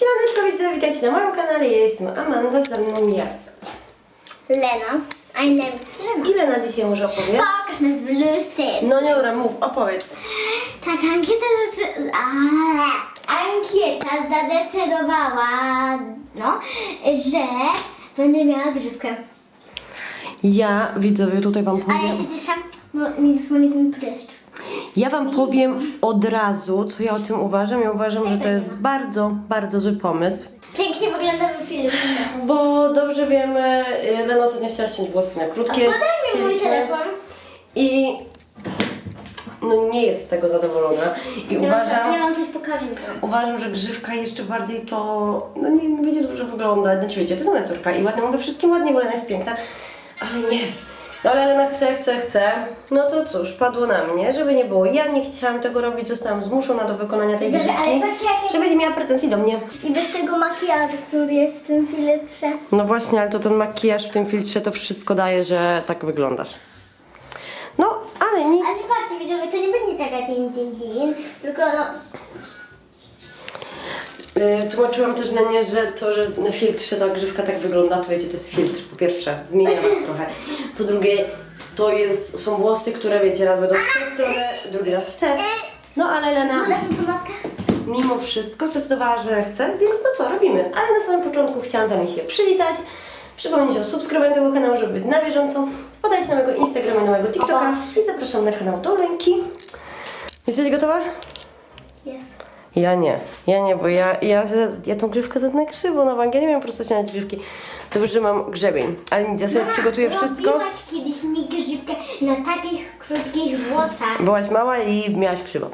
Siemaneczko widzę, witajcie na moim kanale, ja jestem Amanda, ze mną jest. Lena. I name is Lena. Ile na dzisiaj może opowie? Pokaż nas w lustrze. No nie, Ura, mów, opowiedz. Tak, ankieta, A, ankieta zadecydowała, no, że będę miała grzywkę. Ja, widzowie, tutaj wam Ale ja powiem. się cieszę, bo mi zasłoni ten pryszcz. Ja wam powiem od razu, co ja o tym uważam. Ja uważam, że to jest bardzo, bardzo zły pomysł. Pięknie wygląda film. Bo dobrze wiemy, Lena ostatnio chciała ściąć włosy na krótkie. Podaj mi mój Chcieliśmy- telefon. I no nie jest z tego zadowolona. I Ja uważam, wam coś pokażę. co. uważam, że grzywka jeszcze bardziej to no nie, nie będzie dobrze wyglądać. Znaczy wiecie, to jest moja córka i ładnie, mówię wszystkim ładnie, bo Lena jest piękna, ale nie. No ale Lena chce, chce, chce. No to cóż, padło na mnie, żeby nie było. Ja nie chciałam tego robić, zostałam zmuszona do wykonania tej Dobrze, ale patrzcie, jakie- żeby nie miała pretensji do mnie. I bez tego makijażu, który jest w tym filtrze. No właśnie, ale to ten makijaż w tym filtrze to wszystko daje, że tak wyglądasz. No, ale nic. A zobaczcie, widzowie, to nie będzie taka din din din, tylko no, Tłumaczyłam też na nie, że to, że na filtrze ta grzywka tak wygląda, to wiecie, to jest filtr. Po pierwsze, zmienia was trochę. Po drugie, to jest, są włosy, które wiecie, raz będą w tę stronę, drugi raz w tę. No ale Lena mimo wszystko zdecydowała, że chce, więc no co, robimy. Ale na samym początku chciałam z wami się przywitać, przypomnieć o subskrybowaniu tego kanału, żeby być na bieżąco, podać na mojego Instagrama i na mojego TikToka i zapraszam na kanał do Lenki. Jesteś gotowa? Jest. Ja nie, ja nie, bo ja, ja, ja tą grzywkę zetnę krzywo na wagę, ja nie wiem prosto ściągnąć grzywki. Dobrze, że mam grzebień, ale nic, ja sobie przygotuję wszystko. Robiłaś kiedyś mi grzywkę na takich krótkich włosach. Byłaś mała i miałaś krzywo.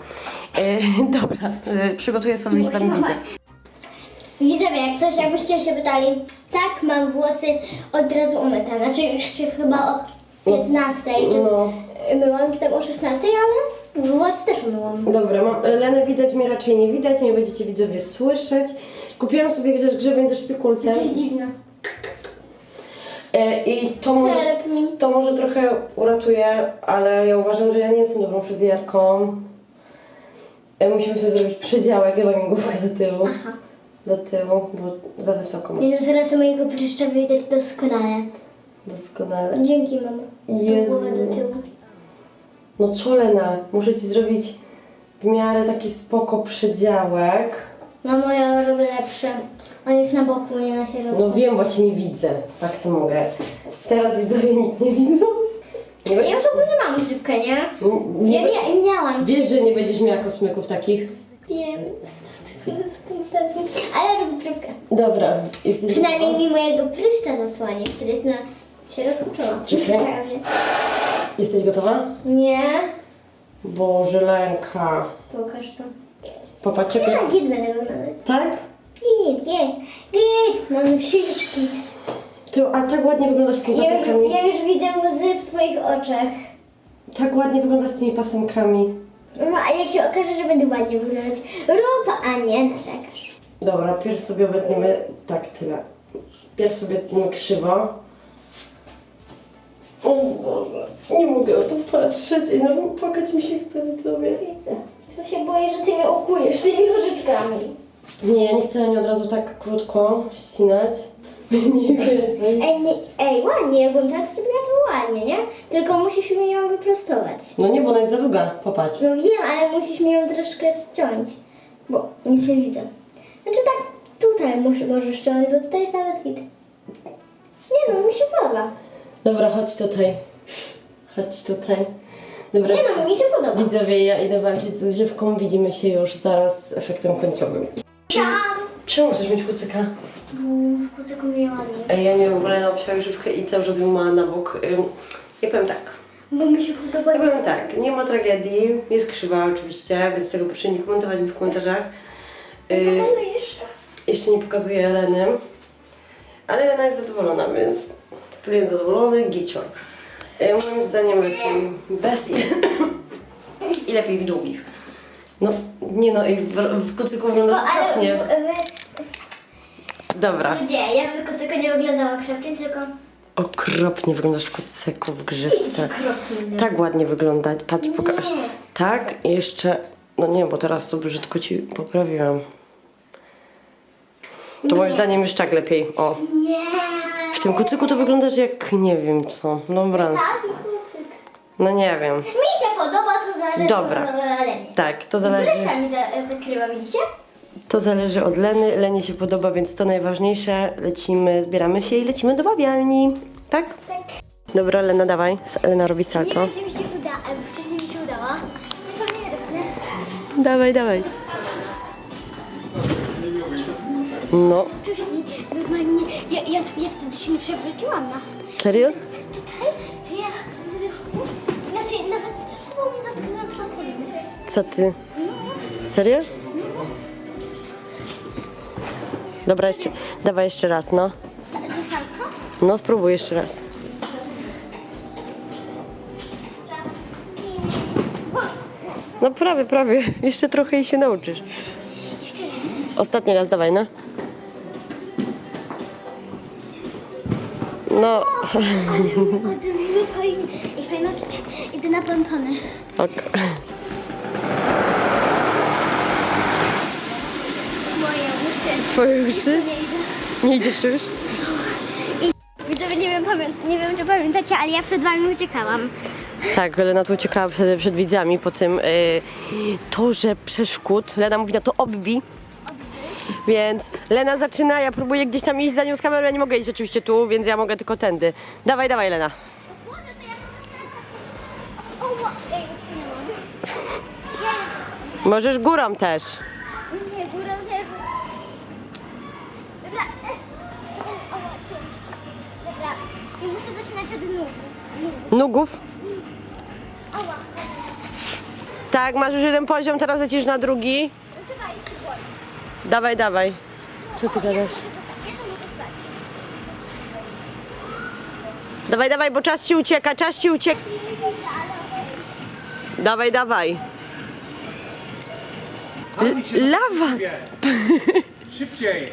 E, dobra, e, przygotuję sobie i sami widzę. Widzowie, jak coś, jakbyście się pytali, tak, mam włosy od razu umyte. Znaczy już się chyba o 15, czy No. myłam, czy tam o 16, ale włosy też umyłam. Dobra, mam, Lenę widać, mnie raczej nie widać, nie będziecie widzowie słyszeć. Kupiłam sobie grzebień ze szpikulcem To jest dziwne. e, i to może, Help me. to może trochę uratuje, ale ja uważam, że ja nie jestem dobrą fryzjerką. E, musimy sobie zrobić przedziałek, chyba mi główkę do tyłu. Aha. Do tyłu, bo za wysoko. Więc teraz mojego pryszcza widać doskonale. Doskonale. Dzięki, mamo. Jezu. Do głowy do tyłu. No co Lena, muszę ci zrobić w miarę taki spoko przedziałek. Mamo, ja robię lepsze. On jest na boku, nie na środku. No wiem, bo cię nie widzę. Tak sobie mogę. Teraz widzowie nic nie widzą. Nie Ja już ogólnie mam grzywkę, nie? nie, Ja mia- miałam. Wiesz, że nie będziesz miała kosmeków takich? Wiem. Ale robię grzywkę. Dobra, jesteś Przynajmniej mi mojego pryszcza zasłanie, który jest na czoła. Czekaj. Prawie. Jesteś gotowa? Nie. Boże, lęka. Pokaż to. Popatrz, czekaj. Ja git będę wyglądać. Tak? Git, git, git. Mam że git. Ty, a tak ładnie wyglądasz z tymi Ja już, pasemkami. ja już widzę łzy w twoich oczach. Tak ładnie wyglądasz z tymi pasemkami. No, a jak się okaże, że będę ładnie wyglądać, rób, a nie narzekasz. Dobra, pierw sobie obetniemy tak tyle. Pierw sobie tniemy krzywo. O Boże, nie mogę o to patrzeć. Ej, No płakać mi się chce widzowie. Widzę. To się boję, że ty mnie okujesz tymi nożyczkami. Nie, ja nie chcę nie od razu tak krótko ścinać. Nie więcej. Ej, nie, ej, ładnie, jakbym tak zrobiła, to ładnie, nie? Tylko musisz mi ją wyprostować. No nie, bo ona jest za długa. Popatrz. No wiem, ale musisz mi ją troszkę ściąć, bo nic nie widzę. Znaczy tak, tutaj muszę, możesz ściąć, bo tutaj jest nawet git. Nie no, mi się podoba. Dobra, chodź tutaj. Chodź tutaj. Dobra. Nie no, mi się podoba. Widzowie, ja idę walczyć z grzywką. Widzimy się już zaraz z efektem końcowym. Tam! Czemu chcesz mieć kucyka? Bo w kucyku mi ładnie. Ej, ja nie w ogóle napisała grzywkę i cały czas ją ma na bok. Ym, Ja powiem tak. Bo mi się podoba. Ja powiem tak, nie ma tragedii, jest krzywa oczywiście, więc tego proszę nie komentować mi w komentarzach. Yy, Pokazujesz? jeszcze nie pokazuję Eleny, ale Elena jest zadowolona, więc klient zadowolony, gicior. Yy, moim zdaniem lepiej bez i lepiej w długich. No, nie no, i w, w kucyku wygląda okropnie. Dobra. ludzie, ja w kucyku nie wyglądała krzepnie, tylko Okropnie wyglądasz w kucyku, w grzywce. okropnie. Tak ładnie wygląda. Patrz, pokaż. Tak, i jeszcze. No nie, bo teraz to brzydko ci poprawiłam. To moim zdaniem już tak lepiej. O. Nie. W tym kucyku to wyglądasz jak nie wiem co. Dobra. Taki kucyk. No nie wiem. Mi się podoba, to zależy Dobra. od Leni. Tak, to zależy. Leszczami za, zakrywa, widzicie? To zależy od Leny. Lenie się podoba, więc to najważniejsze. Lecimy, zbieramy się i lecimy do bawialni. Tak? Tak. Dobra, Lena, dawaj. Lena robi Nie salto. wiem, czy mi się uda, albo wcześniej mi się udało. No to nie wiem. Dawaj, dawaj. No, Wcześniej normalnie, ja, ja, ja wtedy się nie przewróciłam na serio? tutaj, to ja, znaczy nawet mi dotknęłam trampoliny. Co ty? Serio? Dobra, jeszcze, dawaj jeszcze raz, no. Salto? No, spróbuj jeszcze raz. No prawie, prawie. Jeszcze trochę i się nauczysz. Jeszcze raz. Ostatni raz, dawaj, no. No, Odrobimy fajnie. I fajne uczucie. Idę na pontony. ok. Moje uszy. Twoje uszy? Nie idziesz tu już? Widzowie, nie wiem, pamię- nie wiem, czy pamiętacie, ale ja przed wami uciekałam. Tak, Lena tu uciekała przed, przed widzami po tym y, torze przeszkód. Lena mówi na to obbi. Więc Lena zaczyna, ja próbuję gdzieś tam iść za nią z kamerą, ja nie mogę iść rzeczywiście tu, więc ja mogę tylko tędy. Dawaj, dawaj Lena. Możesz górą też. Nie, górą też. Dobra. Dobra. I muszę zaczynać od. Nugów. Oła. Tak, masz już jeden poziom, teraz lecisz na drugi. Dawaj, dawaj. Co ty gadasz? Dawaj, dawaj, bo czas ci ucieka, czas ci ucieka. Dawaj, dawaj. L- lawa! Szybciej!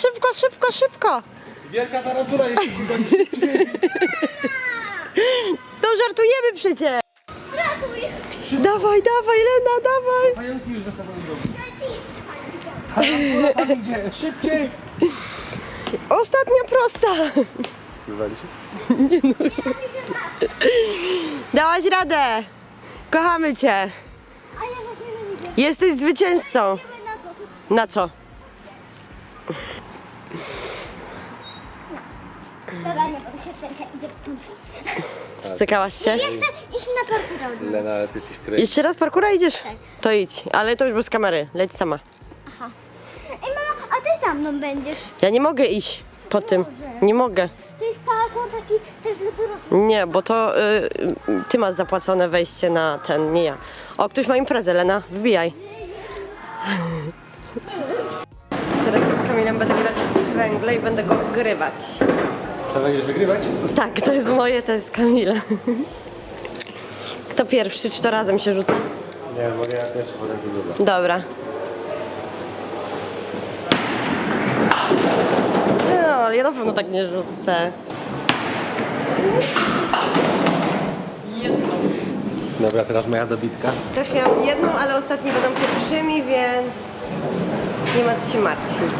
Szybko, szybko, szybko! Wielka taratura jest szybciej! To żartujemy przecież! Dawaj, dawaj, Lena, dawaj! Pająki już za tobą idą. Szybciej! Ostatnia prosta! Dałaś radę! Kochamy cię! A ja was. Jesteś zwycięzcą! Na co? Dobra, nie, bo to się trzęsie. Idzie stąd. Stykałaś się? Ja chcę iść na parkour. od. Lena, ale ty jesteś kryj. Jeszcze raz parkura idziesz? Tak. To idź, ale to już bez kamery, leć sama. Ej, mama, a ty za mną będziesz. Ja nie mogę iść po tym. Nie mogę. To jest parkour taki też dla dorosłych. Nie, bo to y, y, ty masz zapłacone wejście na ten, nie ja. O, ktoś ma imprezę, Lena, wbijaj. Teraz z Kamilem będę grać w węgle i będę go grywać. Co będziesz wygrywać? Tak, to jest moje, to jest Kamila. Kto pierwszy, czy to razem się rzuca? Nie, mogę ja też, potem ty druga. Dobra. No, ale ja na pewno tak nie rzucę. Dobra, teraz moja dobitka. Też miałam jedną, ale ostatni będą pierwszymi, więc nie ma co się martwić.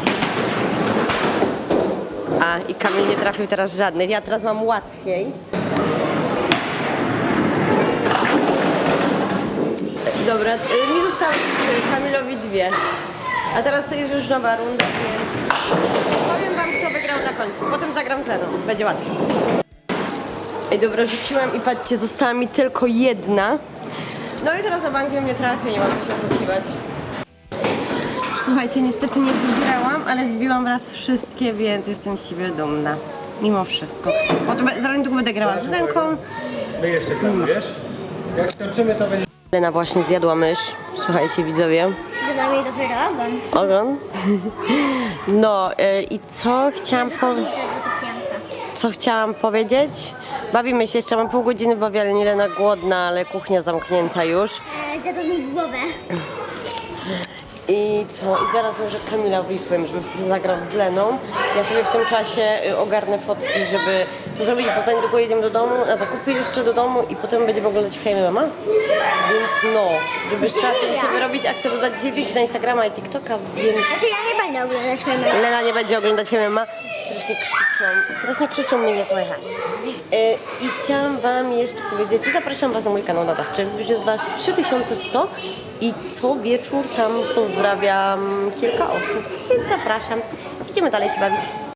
A, i Kamil nie trafił teraz żadnych. Ja teraz mam łatwiej. Dobra, y, mi zostały Kamilowi dwie. A teraz jest już nowa runda, więc powiem wam, kto wygrał na końcu. Potem zagram z Leną, będzie łatwiej. Ej, dobra, rzuciłam i patrzcie, została mi tylko jedna. No i teraz na bankiem nie trafię, nie mam co się oszukiwać. Słuchajcie, niestety nie wygrałam, ale zbiłam raz wszystkie, więc jestem z siebie dumna. Mimo wszystko. Bo to be- za niedługo będę grała z ręką. My jeszcze gramy, wiesz? Jak skończymy, to będzie... Lena właśnie zjadła mysz. Słuchajcie, widzowie. Za nami dopiero ogon. Ogon. No y, i co chciałam powiedzieć? Co chciałam powiedzieć? Bawimy się jeszcze, mam pół godziny bawialni, Lena głodna, ale kuchnia zamknięta już. E, Zjadł mi głowę. I co? I zaraz może Kamilowi powiem, żeby zagrał z Leną. Ja sobie w tym czasie y, ogarnę fotki, żeby to zrobić, bo zanim tylko jedziemy do domu, na zakupy jeszcze do domu i potem będziemy oglądać Fame Mama. Więc no, żeby z czasem się wyrobić, a chcę dodać dzisiaj na Instagrama i TikToka, więc Znaczy ja nie będę oglądać filmu. Lena nie będzie oglądać Fame Mama. Strasznie krzyczą, strasznie krzyczą mnie nie słychać. I chciałam wam jeszcze powiedzieć, zapraszam was na mój kanał nadawczy. Już jest was 3100 i co wieczór tam pozdrawiam kilka osób, więc zapraszam. Idziemy dalej się bawić.